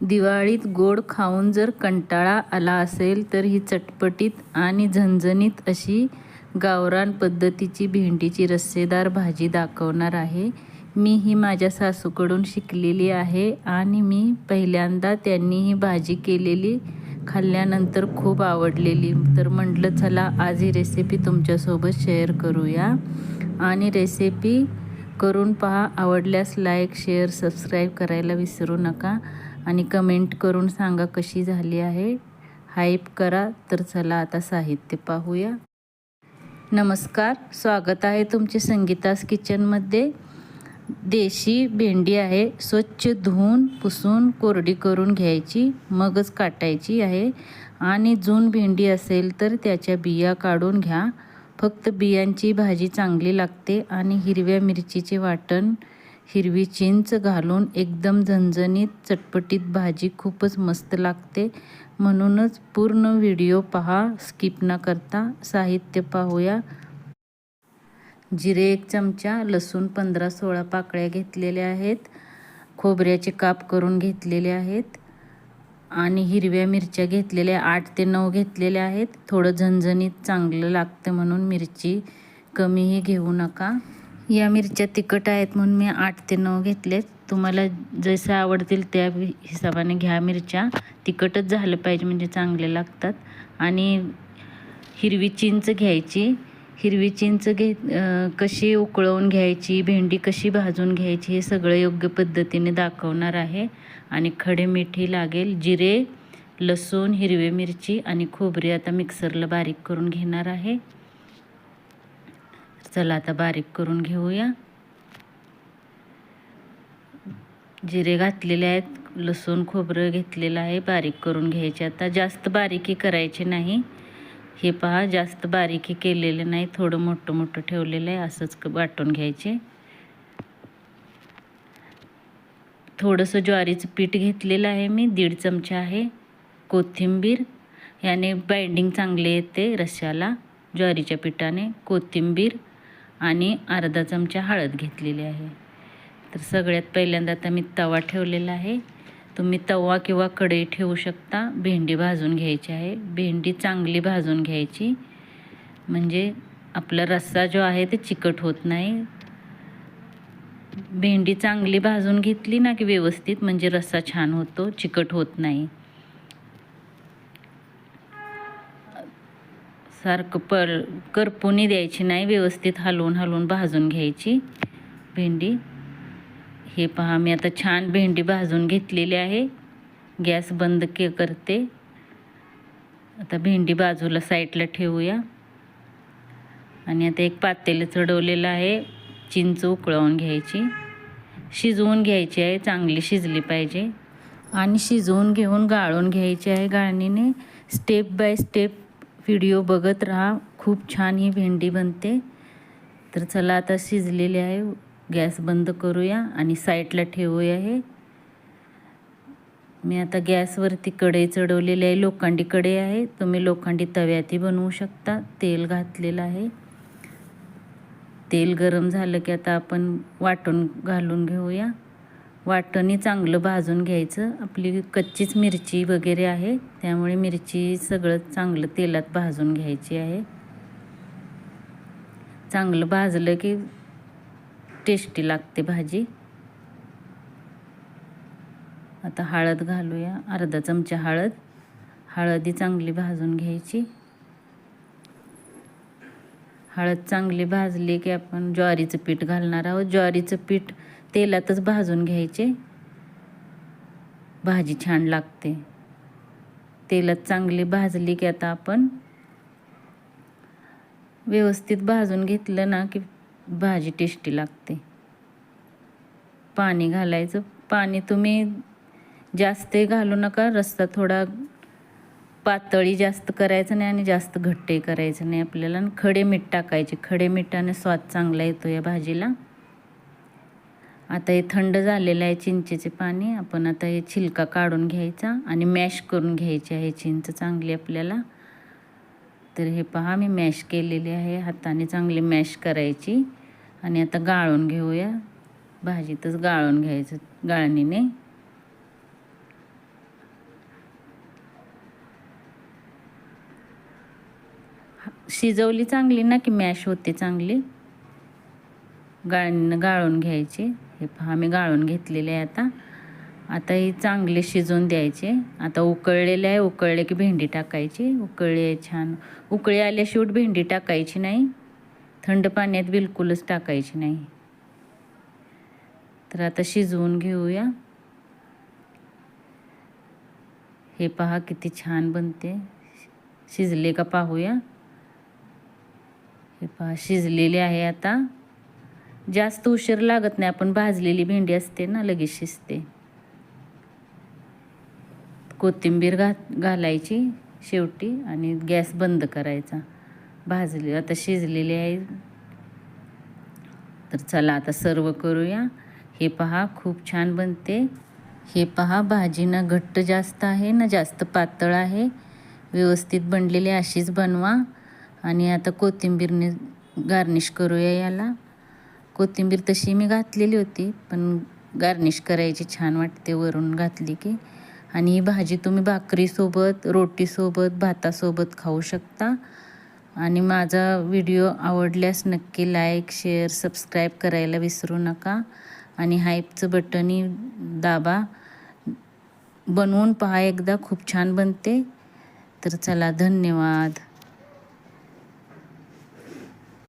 दिवाळीत गोड खाऊन जर कंटाळा आला असेल तर ही चटपटीत आणि झणझणीत अशी गावरान पद्धतीची भेंडीची रस्सेदार भाजी दाखवणार आहे. मी ही माझ्या सासूकडून शिकलेली आहे आणि मी पहिल्यांदा त्यांनी ही भाजी केलेली खाल्ल्यानंतर खूप आवडलेली. तर म्हटलं चला आज ही रेसिपी तुमच्यासोबत शेअर करूया. आणि रेसिपी करून पहा. आवडल्यास लाईक शेअर सबस्क्राईब करायला विसरू नका. आणि कमेंट करून सांगा कशी झाली आहे. हाईप करा तर चला आता साहित्य पाहूया. नमस्कार स्वागत आहे तुमचे संगीतास किचनमध्ये. देशी भेंडी आहे स्वच्छ धुवून पुसून कोरडी करून घ्यायची मगच काटायची आहे. आणि जून भेंडी असेल तर त्याच्या बिया काढून घ्या. फक्त बियांची भाजी चांगली लागते आणि हिरव्या मिरचीचे वाटण हिरवी चिंच घालून एकदम झणझणीत चटपटीत भाजी खूपच मस्त लागते. म्हणूनच पूर्ण व्हिडिओ पहा स्किप न करता साहित्य पाहूया. जिरे एक चमचा लसूण पंधरा सोळा पाकळ्या घेतलेल्या आहेत. खोबऱ्याचे काप करून घेतलेले आहेत. आणि हिरव्या मिरच्या घेतलेल्या आठ ते नऊ घेतलेल्या आहेत. थोडं झणझणीत चांगलं लागतं म्हणून मिरची कमीही घेऊ नका. या मिरच्या तिखट आहेत म्हणून मी आठ ते नऊ घेतलेत. तुम्हाला जसं आवडतील त्या हिशोबाने घ्या मिरच्या. तिखटच झालं पाहिजे म्हणजे चांगले लागतात. आणि हिरवी चिंच घ्यायची. हिरवी चिंच घे कशी उकळवून घ्यायची भेंडी कशी भाजून घ्यायची हे सगळं योग्य पद्धतीने दाखवणार आहे. आणि खडे मिठी लागेल जिरे लसूण हिरवी मिरची आणि खोबरे आता मिक्सरला बारीक करून घेणार आहे. चला आता बारीक करून घेऊया. जिरे घातलेले आहेत लसूण खोबरं घेतलेलं आहे बारीक करून घ्यायचे. आता जास्त बारीकी करायची नाही. हे पहा जास्त बारीकी केलेलं नाही थोडं मोठं मोठं ठेवलेलं आहे असंच वाटून घ्यायचे. थोडंसं ज्वारीचं पीठ घेतलेलं आहे मी दीड चमचा आहे. कोथिंबीर याने बाइंडिंग चांगले येते रश्याला ज्वारीच्या पिठाने. कोथिंबीर आणि अर्धा चमचा हळद घेतलेली आहे. तर सगळ्यात पहिल्यांदा आता मी तवा ठेवलेला आहे. तुम्ही तवा किंवा कढई ठेवू शकता. भेंडी भाजून घ्यायची आहे. भेंडी चांगली भाजून घ्यायची. म्हणजे आपला रस्सा जो आहे ते चिकट होत नाही. भेंडी चांगली भाजून घेतली ना की व्यवस्थित म्हणजे रस्सा छान होतो चिकट होत नाही. सारखं पर करपुनी द्यायची नाही व्यवस्थित हलवून हलवून भाजून घ्यायची. भेंडी. हे पहा मी आता छान भेंडी भाजून घेतलेली आहे. गॅस बंद के करते. आता भेंडी बाजूला साईडला ठेवूया. आणि आता एक पातेलं चढवलेलं आहे. चिंच उकळवून घ्यायची. शिजवून घ्यायची आहे चांगली शिजली पाहिजे. आणि शिजवून घेऊन गाळून घ्यायची आहे गाळणीने. स्टेप बाय स्टेप व्हिडिओ बघत राहा. खूप छान ही भेंडी बनते. तर चला आता शिजलेली आहे. गॅस बंद करूया आणि साईडला ठेवूया हे. मी आता गॅसवरती कढई चढवलेली आहे. लोखंडी कढई आहे. तुम्ही लोखंडी तव्यातही बनवू शकता. तेल घातलेलं आहे. तेल गरम झालं की आता आपण वाटून घालून घेऊया. वाटणी चांगलं भाजून घ्यायचं. आपली कच्चीच मिरची वगैरे आहे. त्यामुळे मिरची सगळं चांगलं तेलात भाजून घ्यायची आहे. चांगलं भाजलं की टेस्टी लागते भाजी. आता हळद घालूया. अर्धा चमचा हळद. हळदी चांगली भाजून घ्यायची. हळद चांगली भाजली की आपण ज्वारीचं पीठ घालणार आहोत. ज्वारीचं पीठ तेलातच भाजून घ्यायचे. भाजी छान लागते. तेलात चांगली भाजली की आता आपण व्यवस्थित भाजून घेतलं ना की भाजी टेस्टी लागते. पाणी घालायचं. पाणी तुम्ही जास्त घालू नका. रस्ता थोडा पातळी जास्त करायचं नाही आणि जास्त घट्टही करायचं नाही आपल्याला. आणि खडे मीठ टाकायचे. खडे मिठाने स्वाद चांगला येतो या भाजीला. आता हे थंड झालेलं आहे चिंचेचे पाणी. आपण आता हे छिलका काढून घ्यायचा आणि मॅश करून घ्यायची आहे. चिंच चांगली आपल्याला. तर हे पहा मी मॅश केलेली आहे. हाताने चांगली मॅश करायची. आणि आता गाळून घेऊया. भाजीतच गाळून घ्यायचं. गाळणीने. शिजवली चांगली ना की मॅश होते चांगली? गाळ गाळून घ्यायची. हे पहा मी गाळून घेतलेले आहे आता. आता ही चांगले शिजवून द्यायचे. आता उकळलेले आहे. उकळले की भेंडी टाकायची. उकळली आहे छान. उकळी आल्याशिवाय भेंडी टाकायची नाही. थंड पाण्यात बिलकुलच टाकायची नाही. तर आता शिजवून घेऊया. हे पहा किती छान बनते. शिजले का पाहूया. हे पहा शिजलेले आहे आता. जास्त उशीर लागत नाही आपण भाजलेली भेंडी असते ना लगेच शिजते. कोथिंबीर घा घालायची शेवटी आणि गॅस बंद करायचा. भाजले आता शिजलेले आहे. तर चला आता सर्व करूया. हे पहा खूप छान बनते. हे पहा भाजी ना घट्ट जास्त आहे ना जास्त पातळ आहे. व्यवस्थित बनलेली अशीच बनवा. आणि आता कोथिंबीरने गार्निश करूया याला. कोथिंबीर तशी मी घातलेली होती पण गार्निश करायची छान वाटते वरून घातली की. आणि ही भाजी तुम्ही भाकरीसोबत रोटीसोबत भातासोबत खाऊ शकता. आणि माझा व्हिडिओ आवडल्यास नक्की लाईक शेअर सबस्क्राईब करायला विसरू नका. आणि हाईपचं बटनही दाबा. बनवून पहा एकदा खूप छान बनते. तर चला धन्यवाद.